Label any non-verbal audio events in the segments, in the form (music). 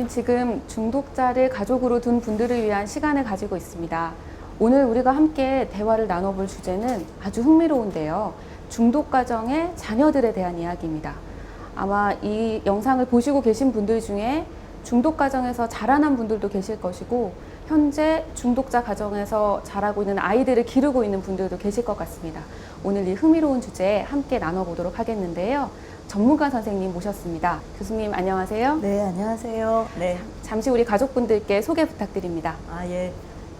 우린 지금 중독자를 가족으로 둔 분들을 위한 시간을 가지고 있습니다. 오늘 우리가 함께 대화를 나눠볼 주제는 아주 흥미로운데요. 중독 과정의 자녀들에 대한 이야기입니다. 아마 이 영상을 보시고 계신 분들 중에 중독 과정에서 자라난 분들도 계실 것이고 현재 중독자 과정에서 자라고 있는 아이들을 기르고 있는 분들도 계실 것 같습니다. 오늘 이 흥미로운 주제 함께 나눠보도록 하겠는데요. 전문가 선생님 모셨습니다. 교수님 안녕하세요. 네, 안녕하세요. 네. 잠시 우리 가족분들께 소개 부탁드립니다. 아, 예.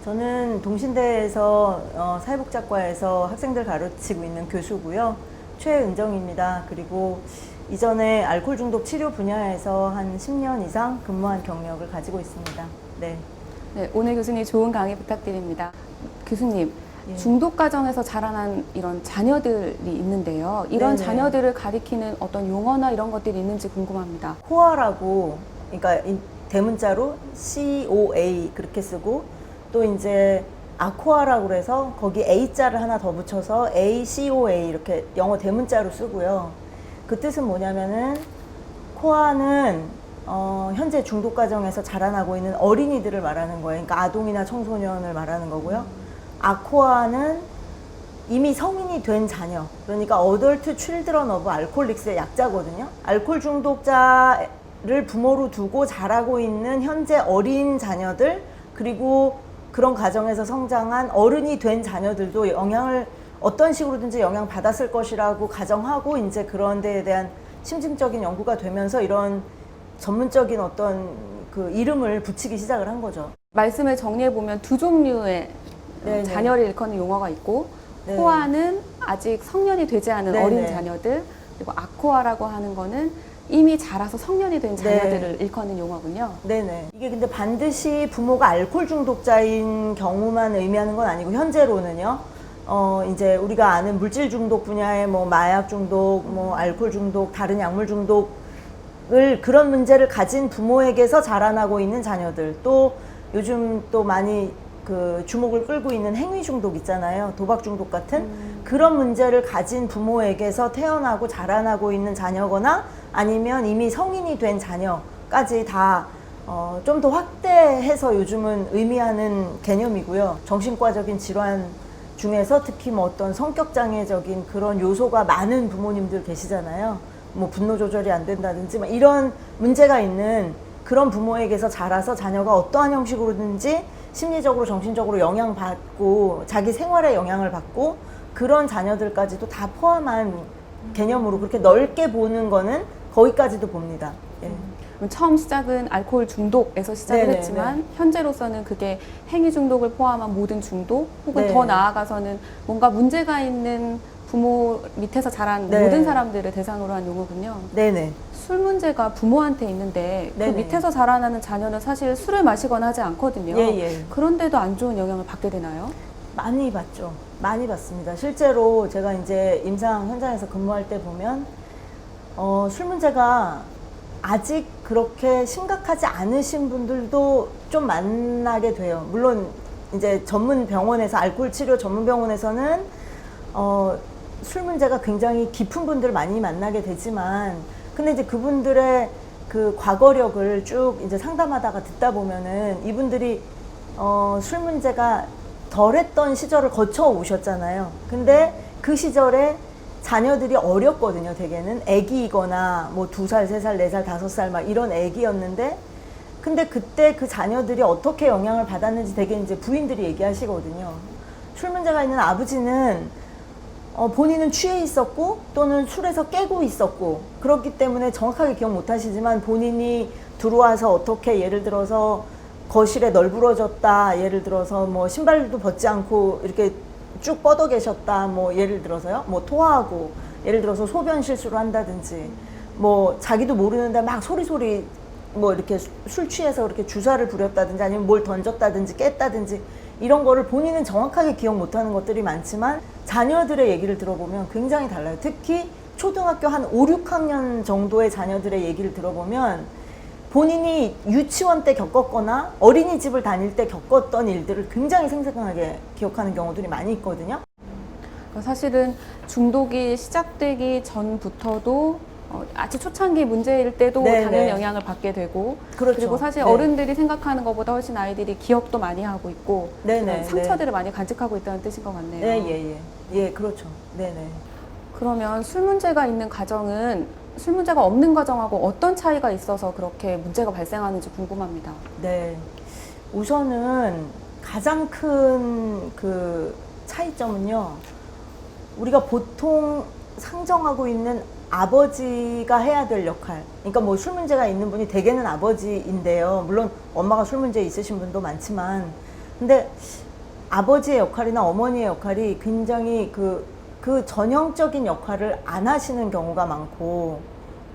저는 동신대에서 어, 사회복지학과에서 학생들 가르치고 있는 교수고요. 최은정입니다. 그리고 이전에 알코올 중독 치료 분야에서 한 10년 이상 근무한 경력을 가지고 있습니다. 네. 네, 오늘 교수님 좋은 강의 부탁드립니다. 교수님, 예. 중독 과정에서 자라난 이런 자녀들이 있는데요. 이런 네네. 자녀들을 가리키는 어떤 용어나 이런 것들이 있는지 궁금합니다. 코아라고 그러니까 이 대문자로 COA 그렇게 쓰고 또 이제 아코아라고 그래서 거기 A자를 하나 더 붙여서 ACOA 이렇게 영어 대문자로 쓰고요. 그 뜻은 뭐냐면은 코아는 어, 현재 중독 과정에서 자라나고 있는 어린이들을 말하는 거예요. 그러니까 아동이나 청소년을 말하는 거고요. 아코아는 이미 성인이 된 자녀, 그러니까 어덜트 칠드런 오브 알코올릭스의 약자거든요. 알코올 중독자를 부모로 두고 자라고 있는 현재 어린 자녀들, 그리고 그런 과정에서 성장한 어른이 된 자녀들도 영향을 어떤 식으로든지 영향 받았을 것이라고 가정하고 이제 그런 데에 대한 심층적인 연구가 되면서 이런 전문적인 어떤 그 이름을 붙이기 시작을 한 거죠. 말씀을 정리해 보면 두 종류의 네네. 자녀를 일컫는 용어가 있고 네. 코아는 아직 성년이 되지 않은 네네. 어린 자녀들 그리고 아코아라고 하는 거는 이미 자라서 성년이 된 네. 자녀들을 일컫는 용어군요. 네네. 이게 근데 반드시 부모가 알코올 중독자인 경우만 의미하는 건 아니고 현재로는요. 어 이제 우리가 아는 물질 중독 분야의 뭐 마약 중독, 뭐 알코올 중독, 다른 약물 중독을 그런 문제를 가진 부모에게서 자라나고 있는 자녀들 또 요즘 또 많이 그 주목을 끌고 있는 행위 중독 있잖아요. 도박 중독 같은 그런 문제를 가진 부모에게서 태어나고 자라나고 있는 자녀거나 아니면 이미 성인이 된 자녀까지 다 어, 좀 더 확대해서 요즘은 의미하는 개념이고요. 정신과적인 질환 중에서 특히 뭐 어떤 성격 장애적인 그런 요소가 많은 부모님들 계시잖아요. 뭐 분노 조절이 안 된다든지 막 이런 문제가 있는 그런 부모에게서 자라서 자녀가 어떠한 형식으로든지 심리적으로 정신적으로 영향받고 자기 생활에 영향을 받고 그런 자녀들까지도 다 포함한 개념으로 그렇게 넓게 보는 거는 거기까지도 봅니다. 예. 그럼 처음 시작은 알코올 중독에서 시작을 네네, 했지만 현재로서는 그게 행위 중독을 포함한 모든 중독 혹은 네. 더 나아가서는 뭔가 문제가 있는 부모 밑에서 자란 네. 모든 사람들을 대상으로 한 용어군요. 네네. 술 문제가 부모한테 있는데 그 네네. 밑에서 자라나는 자녀는 사실 술을 마시거나 하지 않거든요. 예, 예. 그런데도 안 좋은 영향을 받게 되나요? 많이 봤죠. 많이 봤습니다. 실제로 제가 이제 임상 현장에서 근무할 때 보면 어, 술 문제가 아직 그렇게 심각하지 않으신 분들도 좀 만나게 돼요. 물론 이제 전문 병원에서 알코올 치료 전문 병원에서는 어, 술 문제가 굉장히 깊은 분들 많이 만나게 되지만 근데 이제 그분들의 그 과거력을 쭉 이제 상담하다가 듣다 보면은 이분들이 어, 술 문제가 덜했던 시절을 거쳐 오셨잖아요. 근데 그 시절에 자녀들이 어렸거든요, 대개는. 애기이거나 뭐 두 살, 세 살, 네 살, 다섯 살 막 이런 애기였는데 근데 그때 그 자녀들이 어떻게 영향을 받았는지 되게 이제 부인들이 얘기하시거든요. 술 문제가 있는 아버지는 어, 본인은 취해 있었고 또는 술에서 깨고 있었고 그렇기 때문에 정확하게 기억 못 하시지만 본인이 들어와서 어떻게 예를 들어서 거실에 널브러졌다 예를 들어서 뭐 신발도 벗지 않고 이렇게 쭉 뻗어 계셨다 뭐 예를 들어서요? 뭐 토하고 예를 들어서 소변 실수를 한다든지 뭐 자기도 모르는데 막 소리 소리 뭐 이렇게 수- 술 취해서 그렇게 주사를 부렸다든지 아니면 뭘 던졌다든지 깼다든지 이런 거를 본인은 정확하게 기억 못하는 것들이 많지만 자녀들의 얘기를 들어보면 굉장히 달라요. 특히 초등학교 한 5, 6학년 정도의 자녀들의 얘기를 들어보면 본인이 유치원 때 겪었거나 어린이집을 다닐 때 겪었던 일들을 굉장히 생생하게 기억하는 경우들이 많이 있거든요. 그러니까 사실은 중독이 시작되기 전부터도 어, 아주 초창기 문제일 때도 네, 당연히 네. 영향을 받게 되고 그렇죠. 리고 사실 네. 어른들이 생각하는 것보다 훨씬 아이들이 기억도 많이 하고 있고 네, 그런 네, 상처들을 많이 간직하고 있다는 뜻인 것 같네요. 네, 예, 예. 예, 그렇죠. 네, 네. 그러면 술 문제가 있는 가정은 술 문제가 없는 가정하고 어떤 차이가 있어서 그렇게 문제가 발생하는지 궁금합니다. 네. 우선은 가장 큰 그 차이점은요. 우리가 보통 상정하고 있는 아버지가 해야 될 역할. 그러니까 뭐 술 문제가 있는 분이 대개는 아버지인데요. 물론 엄마가 술 문제 있으신 분도 많지만. 근데 아버지의 역할이나 어머니의 역할이 굉장히 그, 그 전형적인 역할을 안 하시는 경우가 많고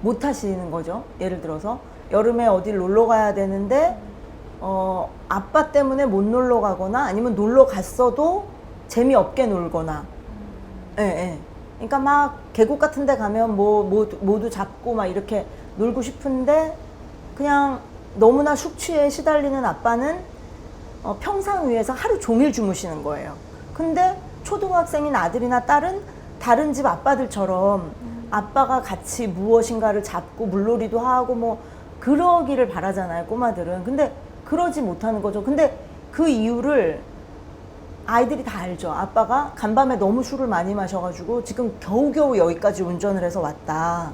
못 하시는 거죠. 예를 들어서 여름에 어딜 놀러 가야 되는데 어, 아빠 때문에 못 놀러 가거나 아니면 놀러 갔어도 재미없게 놀거나 예, 예. 그러니까 막 계곡 같은 데 가면 뭐 모두, 모두 잡고 막 이렇게 놀고 싶은데 그냥 너무나 숙취에 시달리는 아빠는 어, 평상 위에서 하루 종일 주무시는 거예요. 근데 초등학생인 아들이나 딸은 다른 집 아빠들처럼 아빠가 같이 무엇인가를 잡고 물놀이도 하고 뭐 그러기를 바라잖아요, 꼬마들은. 근데 그러지 못하는 거죠. 근데 그 이유를 아이들이 다 알죠. 아빠가 간밤에 너무 술을 많이 마셔가지고 지금 겨우겨우 여기까지 운전을 해서 왔다.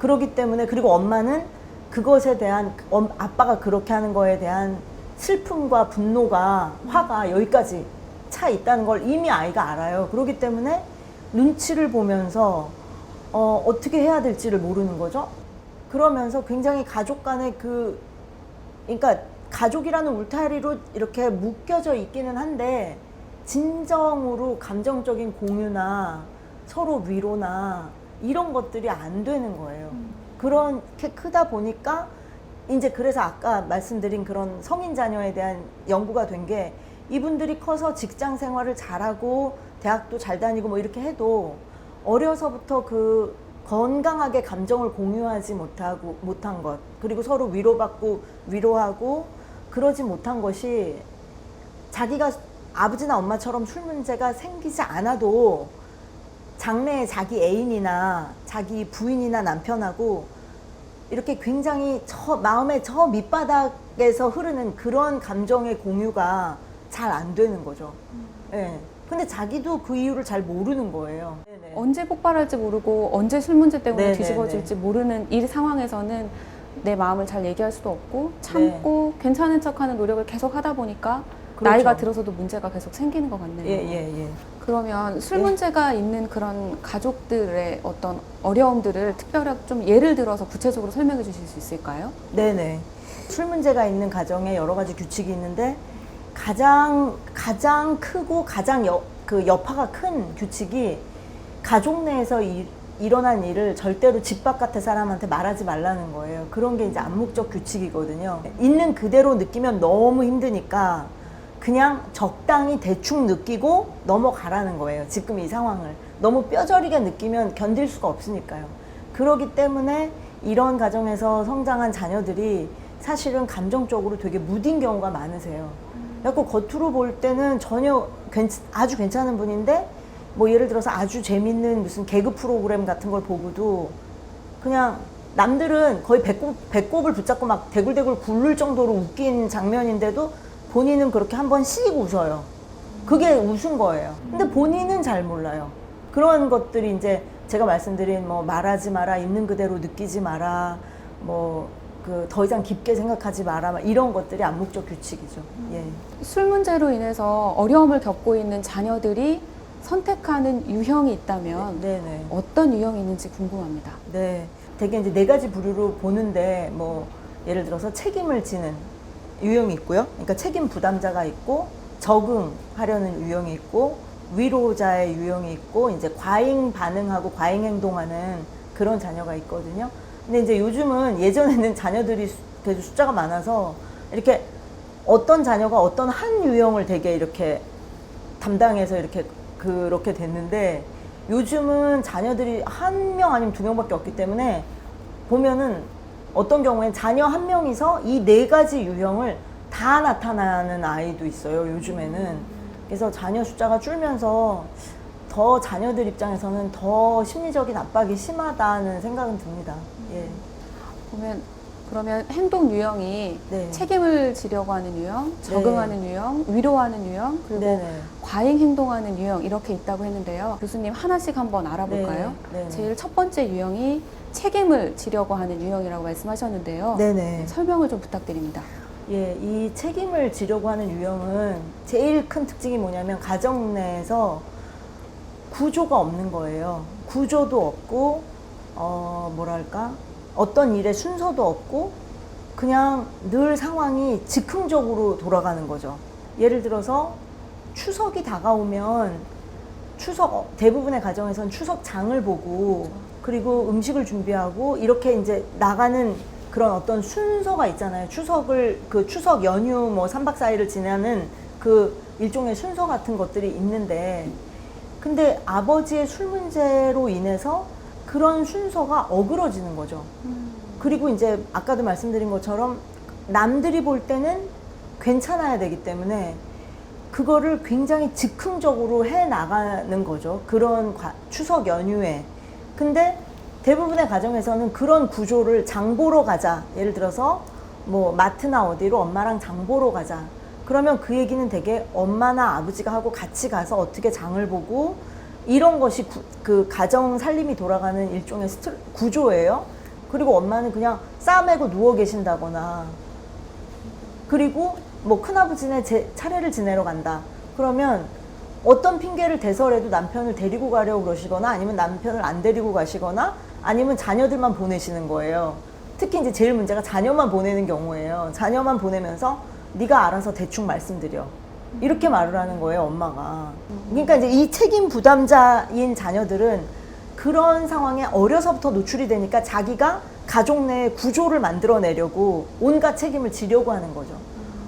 그러기 때문에 그리고 엄마는 그것에 대한 엄- 아빠가 그렇게 하는 거에 대한 슬픔과 분노가 화가 여기까지 차 있다는 걸 이미 아이가 알아요. 그렇기 때문에 눈치를 보면서 어, 어떻게 해야 될지를 모르는 거죠. 그러면서 굉장히 가족 간의 그 그러니까 가족이라는 울타리로 이렇게 묶여져 있기는 한데 진정으로 감정적인 공유나 서로 위로나 이런 것들이 안 되는 거예요. 그렇게 크다 보니까 이제 그래서 아까 말씀드린 그런 성인 자녀에 대한 연구가 된 게 이분들이 커서 직장 생활을 잘하고 대학도 잘 다니고 뭐 이렇게 해도 어려서부터 그 건강하게 감정을 공유하지 못하고 못한 것 그리고 서로 위로받고 위로하고 그러지 못한 것이 자기가 아버지나 엄마처럼 술 문제가 생기지 않아도 장래에 자기 애인이나 자기 부인이나 남편하고 이렇게 굉장히 저 마음의 저 밑바닥에서 흐르는 그런 감정의 공유가 잘 안 되는 거죠. 예. 근데 자기도 그 이유를 잘 모르는 거예요. 네네. 언제 폭발할지 모르고 언제 술 문제 때문에 네, 네, 뒤집어질지 모르는 이 상황에서는 내 마음을 잘 얘기할 수도 없고 참고 괜찮은 척하는 노력을 계속 하다 보니까. 나이가 들어서도 문제가 계속 생기는 것 같네요. 예, 예, 예. 그러면 술 예. 문제가 있는 그런 가족들의 어떤 어려움들을 특별하게 좀 예를 들어서 구체적으로 설명해 주실 수 있을까요? 네네. 술 문제가 있는 가정에 여러 가지 규칙이 있는데 가장 가장 크고 가장 여, 그 여파가 큰 규칙이 가족 내에서 일, 일어난 일을 절대로 집 바깥의 사람한테 말하지 말라는 거예요. 그런 게 이제 암묵적 규칙이거든요. 있는 그대로 느끼면 너무 힘드니까 그냥 적당히 대충 느끼고 넘어가라는 거예요. 지금 이 상황을. 너무 뼈저리게 느끼면 견딜 수가 없으니까요. 그러기 때문에 이런 가정에서 성장한 자녀들이 사실은 감정적으로 되게 무딘 경우가 많으세요. 그래서 겉으로 볼 때는 전혀 괜- 아주 괜찮은 분인데 뭐 예를 들어서 아주 재밌는 무슨 개그 프로그램 같은 걸 보고도 그냥 남들은 거의 배꼽, 배꼽을 붙잡고 막 대굴대굴 굴를 정도로 웃긴 장면인데도 본인은 그렇게 한번 씩 웃어요. 그게 웃은 거예요. 근데 본인은 잘 몰라요. 그런 것들이 이제 제가 말씀드린 뭐 말하지 마라, 있는 그대로 느끼지 마라, 뭐 그 더 이상 깊게 생각하지 마라, 막 이런 것들이 암묵적 규칙이죠. 예. 술 문제로 인해서 어려움을 겪고 있는 자녀들이 선택하는 유형이 있다면 네 네. 어떤 유형이 있는지 궁금합니다. 네. 되게 이제 네 가지 부류로 보는데 뭐 예를 들어서 책임을 지는 유형이 있고요. 그러니까 책임 부담자가 있고 적응하려는 유형이 있고 위로자의 유형이 있고 이제 과잉 반응하고 과잉 행동하는 그런 자녀가 있거든요. 근데 이제 요즘은 예전에는 자녀들이 수- 그래도 숫자가 많아서 이렇게 어떤 자녀가 어떤 한 유형을 되게 이렇게 담당해서 이렇게 그렇게 됐는데 요즘은 자녀들이 한 명 아니면 두 명밖에 없기 때문에 보면은 어떤 경우엔 자녀 한 명이서 이 네 가지 유형을 다 나타나는 아이도 있어요 요즘에는 그래서 자녀 숫자가 줄면서 더더 자녀들 입장에서는 더 심리적인 압박이 심하다는 생각은 듭니다. 예. 보면 그러면 행동 유형이 네. 책임을 지려고 하는 유형, 적응하는 유형, 위로하는 유형, 그리고 네네. 과잉 행동하는 유형 이렇게 있다고 했는데요. 교수님 하나씩 한번 알아볼까요? 네, 네. 제일 첫 번째 유형이 책임을 지려고 하는 유형이라고 말씀하셨는데요. 네네. 설명을 좀 부탁드립니다. 예, 이 책임을 지려고 하는 유형은 제일 큰 특징이 뭐냐면 가정 내에서 구조가 없는 거예요. 구조도 없고, 어, 뭐랄까, 어떤 일의 순서도 없고, 그냥 늘 상황이 즉흥적으로 돌아가는 거죠. 예를 들어서 추석이 다가오면 추석, 어, 대부분의 가정에서는 추석 장을 보고, 그리고 음식을 준비하고, 이렇게 이제 나가는 그런 어떤 순서가 있잖아요. 추석을, 그 추석 연휴 뭐 3박 4일을 지나는 그 일종의 순서 같은 것들이 있는데, 근데 아버지의 술 문제로 인해서 그런 순서가 어그러지는 거죠. 그리고 이제 아까도 말씀드린 것처럼 남들이 볼 때는 괜찮아야 되기 때문에 그거를 굉장히 즉흥적으로 해 나가는 거죠. 그런 과- 추석 연휴에. 근데 대부분의 가정에서는 그런 구조를 장 보러 가자. 예를 들어서 뭐 마트나 어디로 엄마랑 장 보러 가자. 그러면 그 얘기는 되게 엄마나 아버지가 하고 같이 가서 어떻게 장을 보고 이런 것이 구- 그 가정 살림이 돌아가는 일종의 스트 구조예요. 그리고 엄마는 그냥 싸매고 누워 계신다거나 그리고 뭐 큰아버지네 제 차례를 지내러 간다. 그러면 어떤 핑계를 대서라도 남편을 데리고 가려고 그러시거나 아니면 남편을 안 데리고 가시거나 아니면 자녀들만 보내시는 거예요. 특히 이제 제일 문제가 자녀만 보내는 경우예요. 자녀만 보내면서 네가 알아서 대충 말씀드려. 이렇게 말을 하는 거예요, 엄마가. 그러니까 이제 이 책임 부담자인 자녀들은 그런 상황에 어려서부터 노출이 되니까 자기가 가족 내 구조를 만들어내려고 온갖 책임을 지려고 하는 거죠.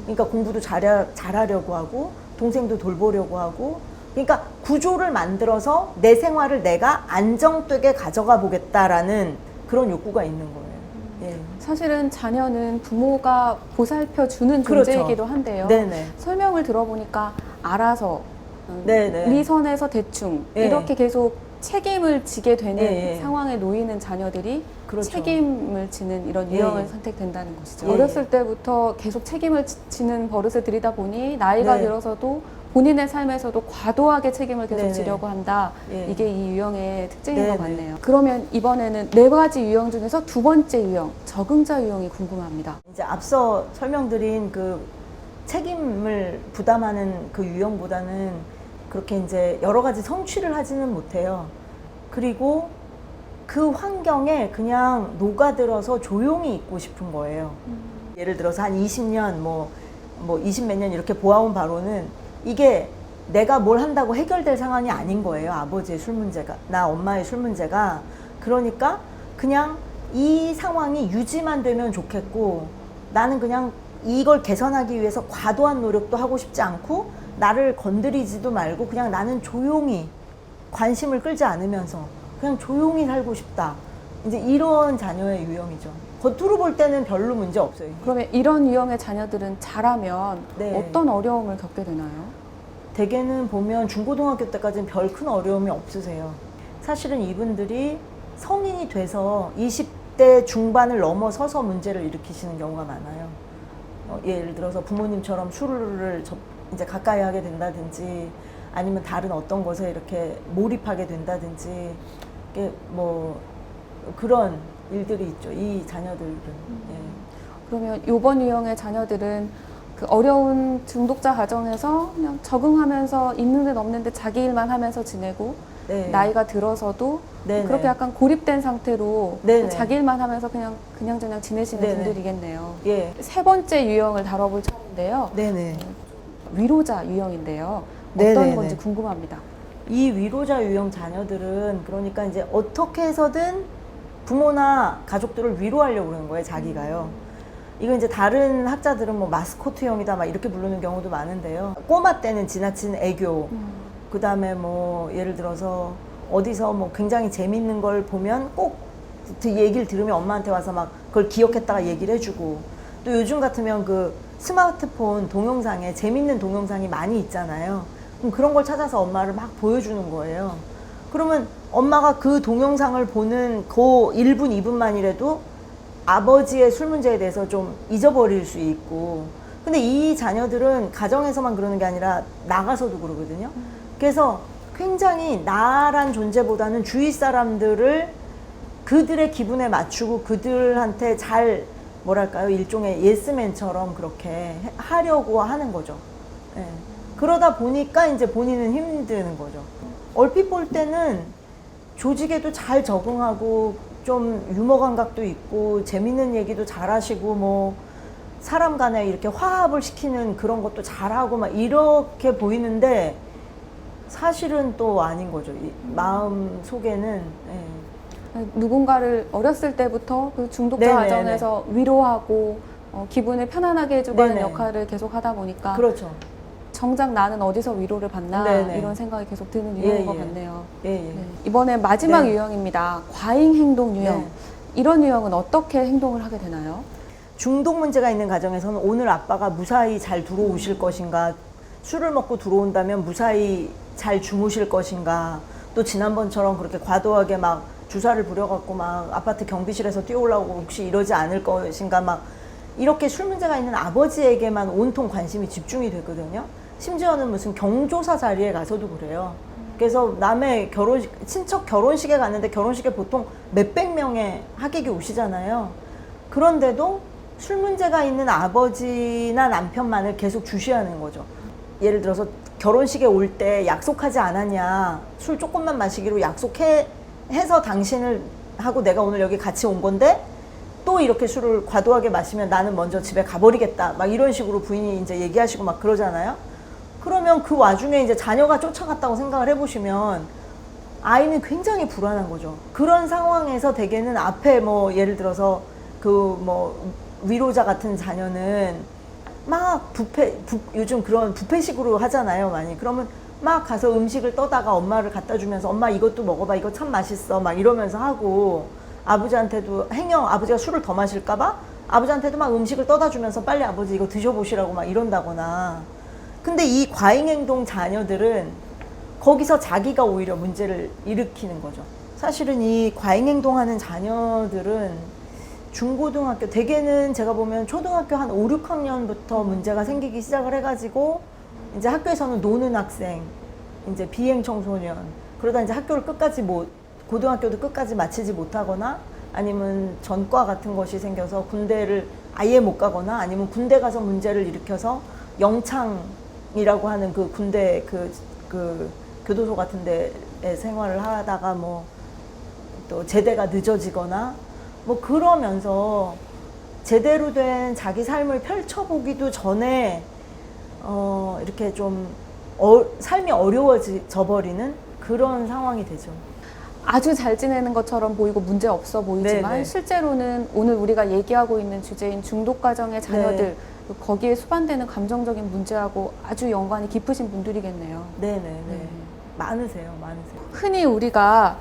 그러니까 공부도 잘하, 잘하려고 하고 동생도 돌보려고 하고 그러니까 구조를 만들어서 내 생활을 내가 안정되게 가져가 보겠다라는 그런 욕구가 있는 거예요. 예. 사실은 자녀는 부모가 보살펴 주는 그렇죠. 존재이기도 한데요. 네네. 설명을 들어보니까 알아서 음, 네네. 네 선에서 대충 예. 이렇게 계속 책임을 지게 되는 예, 예. 상황에 놓이는 자녀들이 그렇죠. 책임을 지는 이런 예, 유형을 예. 선택된다는 것이죠. 예, 어렸을 예. 때부터 계속 책임을 지- 지는 버릇을 들이다 보니 나이가 네. 들어서도 본인의 삶에서도 과도하게 책임을 계속 네네. 지려고 한다. 예. 이게 이 유형의 특징인 네네. 것 같네요. 그러면 이번에는 네 가지 유형 중에서 두 번째 유형, 적응자 유형이 궁금합니다. 이제 앞서 설명드린 그 책임을 부담하는 그 유형보다는 그렇게 이제 여러 가지 성취를 하지는 못해요. 그리고 그 환경에 그냥 녹아들어서 조용히 있고 싶은 거예요. 예를 들어서 한 20년 뭐, 뭐 20 몇 년 이렇게 보아온 바로는 이게 내가 뭘 한다고 해결될 상황이 아닌 거예요. 아버지의 술 문제가. 나 엄마의 술 문제가. 그러니까 그냥 이 상황이 유지만 되면 좋겠고 나는 그냥 이걸 개선하기 위해서 과도한 노력도 하고 싶지 않고 나를 건드리지도 말고 그냥 나는 조용히 관심을 끌지 않으면서 그냥 조용히 살고 싶다. 이제 이런 자녀의 유형이죠. 겉으로 볼 때는 별로 문제 없어요. 그러면 이런 유형의 자녀들은 자라면 네. 어떤 어려움을 겪게 되나요? 대개는 보면 중고등학교 때까지는 별 큰 어려움이 없으세요. 사실은 이분들이 성인이 돼서 20대 중반을 넘어서서 문제를 일으키시는 경우가 많아요. 어, 예를 들어서 부모님처럼 술을 접- 이제 가까이 하게 된다든지 아니면 다른 어떤 것에 이렇게 몰입하게 된다든지 뭐 그런 일들이 있죠. 이 자녀들은. 예. 그러면 이번 유형의 자녀들은 그 어려운 중독자 가정에서 그냥 적응하면서 있는 듯 없는 듯 자기 일만 하면서 지내고 네. 나이가 들어서도 네네. 그렇게 약간 고립된 상태로 네네. 자기 일만 하면서 그냥 그냥저냥 지내시는 네네. 분들이겠네요. 예. 세 번째 유형을 다뤄볼 차례인데요. 네네. 위로자 유형인데요. 네네네. 어떤 건지 궁금합니다. 이 위로자 유형 자녀들은 그러니까 이제 어떻게 해서든 부모나 가족들을 위로하려고 그러는 거예요, 자기가요. 이거 이제 다른 학자들은 뭐 마스코트형이다 막 이렇게 부르는 경우도 많은데요. 꼬마 때는 지나친 애교, 그 다음에 뭐 예를 들어서 어디서 뭐 굉장히 재밌는 걸 보면 꼭 그 얘기를 들으면 엄마한테 와서 막 그걸 기억했다가 얘기를 해주고 또 요즘 같으면 그 스마트폰 동영상에 재밌는 동영상이 많이 있잖아요. 그럼 그런 걸 찾아서 엄마를 막 보여주는 거예요. 그러면 엄마가 그 동영상을 보는 그 1분, 2분만이라도 아버지의 술 문제에 대해서 좀 잊어버릴 수 있고. 근데 이 자녀들은 가정에서만 그러는 게 아니라 나가서도 그러거든요. 그래서 굉장히 나란 존재보다는 주위 사람들을 그들의 기분에 맞추고 그들한테 잘 뭐랄까요 일종의 예스맨처럼 그렇게 해- 하려고 하는 거죠. 예. 그러다 보니까 이제 본인은 힘드는 거죠. 얼핏 볼 때는 조직에도 잘 적응하고 좀 유머 감각도 있고 재밌는 얘기도 잘하시고 뭐 사람 간에 이렇게 화합을 시키는 그런 것도 잘하고 막 이렇게 보이는데 사실은 또 아닌 거죠. 이 마음 속에는 예. 누군가를 어렸을 때부터 그 중독자 네네네. 과정에서 위로하고 어, 기분을 편안하게 해주는. 역할을 계속 하다 보니까 그렇죠. 정작 나는 어디서 위로를 받나 네네. 이런 생각이 계속 드는 예, 유형인 것 예. 같네요. 예, 예. 네. 이번에 마지막 네. 유형입니다. 과잉 행동 유형. 네. 이런 유형은 어떻게 행동을 하게 되나요? 중독 문제가 있는 가정에서는 오늘 아빠가 무사히 잘 들어오실 것인가, 술을 먹고 들어온다면 무사히 잘 주무실 것인가, 또 지난번처럼 그렇게 과도하게 막 주사를 부려갖고 막 아파트 경비실에서 뛰어올라오고 혹시 이러지 않을 것인가, 막 이렇게 술 문제가 있는 아버지에게만 온통 관심이 집중이 되거든요. 심지어는 무슨 경조사 자리에 가서도 그래요. 그래서 남의 결혼식, 친척 결혼식에 갔는데 결혼식에 보통 몇백 명의 하객이 오시잖아요. 그런데도 술 문제가 있는 아버지나 남편만을 계속 주시하는 거죠. 예를 들어서 결혼식에 올 때 약속하지 않았냐. 술 조금만 마시기로 약속해, 해서 당신을 하고 내가 오늘 여기 같이 온 건데 또 이렇게 술을 과도하게 마시면 나는 먼저 집에 가버리겠다. 막 이런 식으로 부인이 이제 얘기하시고 막 그러잖아요. 그러면 그 와중에 이제 자녀가 쫓아갔다고 생각을 해보시면 아이는 굉장히 불안한 거죠. 그런 상황에서 대개는 앞에 뭐 예를 들어서 그 뭐 위로자 같은 자녀는 막 부패 부, 요즘 그런 부패식으로 하잖아요 많이 그러면 막 가서 음식을 떠다가 엄마를 갖다 주면서 엄마 이것도 먹어봐 이거 참 맛있어 막 이러면서 하고 아버지한테도 행여 아버지가 술을 더 마실까봐 아버지한테도 막 음식을 떠다 주면서 빨리 아버지 이거 드셔보시라고 막 이런다거나 근데 이 과잉행동 자녀들은 거기서 자기가 오히려 문제를 일으키는 거죠. 사실은 이 과잉행동하는 자녀들은 중고등학교, 대개는 제가 보면 초등학교 한 5, 6학년부터 문제가 생기기 시작을 해가지고 이제 학교에서는 노는 학생, 이제 비행 청소년, 그러다 이제 학교를 끝까지 못, 고등학교도 끝까지 마치지 못하거나 아니면 전과 같은 것이 생겨서 군대를 아예 못 가거나 아니면 군대 가서 문제를 일으켜서 영창 이라고 하는 그 군대 그, 그 교도소 같은 데에 생활을 하다가 뭐 또 제대가 늦어지거나 뭐 그러면서 제대로 된 자기 삶을 펼쳐보기도 전에 어 이렇게 좀 어, 삶이 어려워져 버리는 그런 상황이 되죠. 아주 잘 지내는 것처럼 보이고 문제 없어 보이지만 네네. 실제로는 오늘 우리가 얘기하고 있는 주제인 중독 과정의 자녀들 네. 거기에 수반되는 감정적인 문제하고 아주 연관이 깊으신 분들이겠네요. 네네 네. 네. 많으세요, 많으세요. 흔히 우리가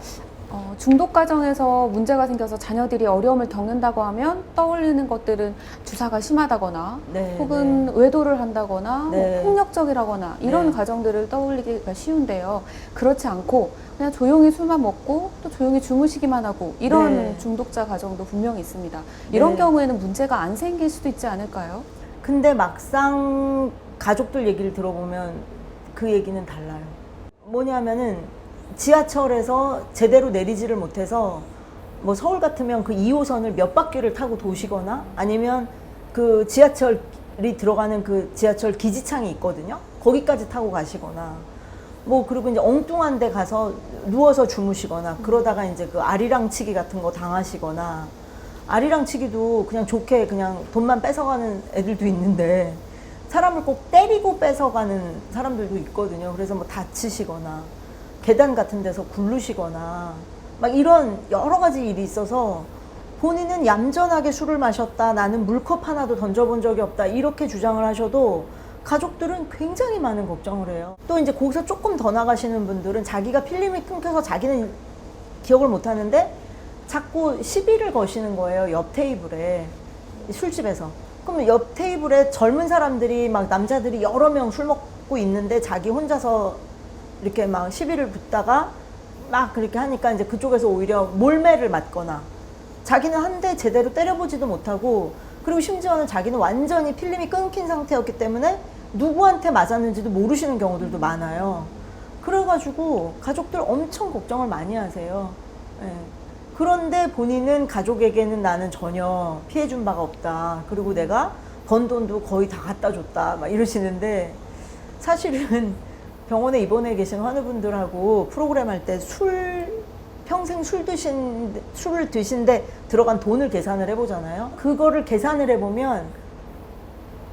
어, 중독 과정에서 문제가 생겨서 자녀들이 어려움을 겪는다고 하면 떠올리는 것들은 주사가 심하다거나 네, 혹은 외도를 한다거나 네. 뭐 폭력적이라거나 이런 네. 가정들을 떠올리기가 쉬운데요. 그렇지 않고 그냥 조용히 술만 먹고 또 조용히 주무시기만 하고 이런 네. 중독자 가정도 분명히 있습니다. 이런 네. 경우에는 문제가 안 생길 수도 있지 않을까요? 근데 막상 가족들 얘기를 들어보면 그 얘기는 달라요. 뭐냐면은 지하철에서 제대로 내리지를 못해서 뭐 서울 같으면 그 2호선을 몇 바퀴를 타고 도시거나 아니면 그 지하철이 들어가는 그 지하철 기지창이 있거든요. 거기까지 타고 가시거나 뭐 그리고 이제 엉뚱한 데 가서 누워서 주무시거나 그러다가 이제 그 아리랑치기 같은 거 당하시거나 아리랑 치기도 그냥 좋게 그냥 돈만 뺏어가는 애들도 있는데 사람을 꼭 때리고 뺏어가는 사람들도 있거든요. 그래서 뭐 다치시거나 계단 같은 데서 굴르시거나 막 이런 여러 가지 일이 있어서 본인은 얌전하게 술을 마셨다. 나는 물컵 하나도 던져본 적이 없다. 이렇게 주장을 하셔도 가족들은 굉장히 많은 걱정을 해요. 또 이제 거기서 조금 더 나가시는 분들은 자기가 필름이 끊겨서 자기는 기억을 못 하는데 자꾸 시비를 거시는 거예요. 옆 테이블에. 술집에서. 그러면 옆 테이블에 젊은 사람들이 막 남자들이 여러 명 술 먹, 듣고 있는데 자기 혼자서 이렇게 막 시비를 붙다가 막 그렇게 하니까 이제 그쪽에서 오히려 몰매를 맞거나 자기는 한 대 제대로 때려보지도 못하고 그리고 심지어는 자기는 완전히 필름이 끊긴 상태였기 때문에 누구한테 맞았는지도 모르시는 경우들도 많아요. 그래가지고 가족들 엄청 걱정을 많이 하세요. 예. 그런데 본인은 가족에게는 나는 전혀 피해 준 바가 없다. 그리고 내가 번 돈도 거의 다 갖다 줬다. 막 이러시는데 사실은 병원에 입원해 계신 환우분들하고 프로그램 할 때 술 평생 술 드신 술을 드신데 들어간 돈을 계산을 해보잖아요. 그거를 계산을 해보면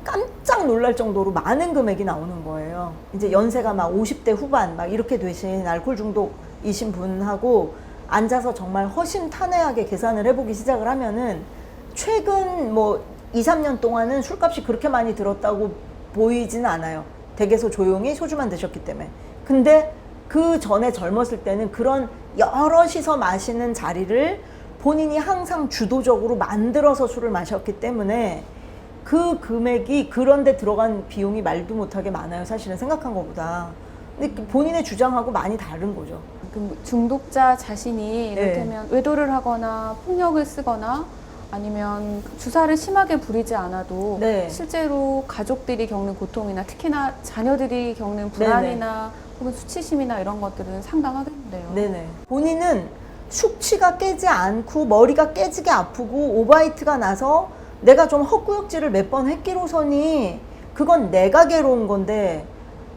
깜짝 놀랄 정도로 많은 금액이 나오는 거예요. 이제 연세가 막 50대 후반 막 이렇게 되신 알코올 중독이신 분하고 앉아서 정말 허심탄회하게 계산을 해보기 시작을 하면은 최근 뭐 2, 3년 동안은 술값이 그렇게 많이 들었다고 보이지는 않아요. 댁에서 조용히 소주만 드셨기 때문에. 근데 그 전에 젊었을 때는 그런 여럿이서 마시는 자리를 본인이 항상 주도적으로 만들어서 술을 마셨기 때문에 그 금액이 그런데 들어간 비용이 말도 못하게 많아요. 사실은 생각한 것보다. 근데 그 본인의 주장하고 많이 다른 거죠. 그 중독자 자신이 네. 이를테면 외도를 하거나 폭력을 쓰거나 아니면 주사를 심하게 부리지 않아도 네. 실제로 가족들이 겪는 고통이나 특히나 자녀들이 겪는 불안이나 혹은 수치심이나 이런 것들은 상당하겠는데요. 네네. 본인은 숙취가 깨지 않고 머리가 깨지게 아프고 오바이트가 나서 내가 좀 헛구역질을 몇 번 했기로서니 그건 내가 괴로운 건데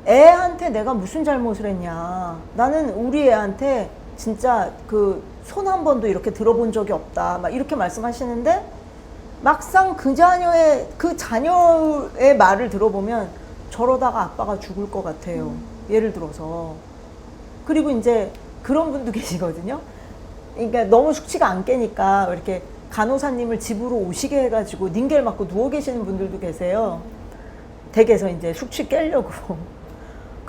애한테 내가 무슨 잘못을 했냐. 나는 우리 애한테 진짜 그 손 한 번도 이렇게 들어본 적이 없다. 막 이렇게 말씀하시는데 막상 그 자녀의 그 자녀의 말을 들어보면 저러다가 아빠가 죽을 것 같아요. 예를 들어서. 그리고 이제 그런 분도 (laughs) 계시거든요. 그러니까 너무 숙취가 안 깨니까 이렇게 간호사님을 집으로 오시게 해가지고 닌겔 맞고 누워 계시는 분들도 계세요. 댁에서 이제 숙취 깨려고.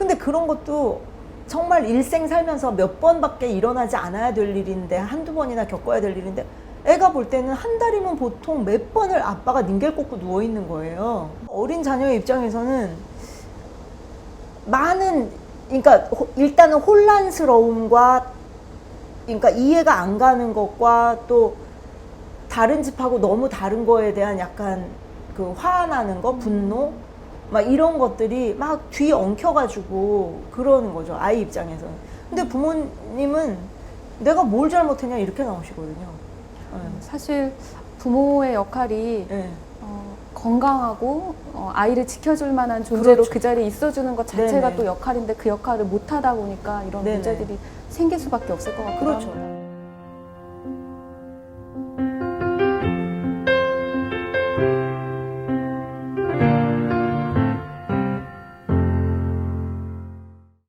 근데 그런 것도 정말 일생 살면서 몇 번밖에 일어나지 않아야 될 일인데 한두 번이나 겪어야 될 일인데 애가 볼 때는 한 달이면 보통 몇 번을 아빠가 닌겔 꽂고 누워 있는 거예요. 어린 자녀의 입장에서는 많은 그러니까 호- 일단은 혼란스러움과 그러니까 이해가 안 가는 것과 또 다른 집하고 너무 다른 거에 대한 약간 그 화나는 거, 분노 막 이런 것들이 막 뒤에 엉켜가지고 그러는 거죠 아이 입장에서는. 근데 부모님은 내가 뭘 잘못했냐 이렇게 나오시거든요. 사실 부모의 역할이 예. 예. 어, 건강하고 어, 아이를 지켜줄 만한 존재로 그렇죠. 그 자리에 있어주는 것 자체가 네네. 또 역할인데 그 역할을 못 하다 보니까 이런 네네. 문제들이 생길 수밖에 없을 것 같기도 그렇죠.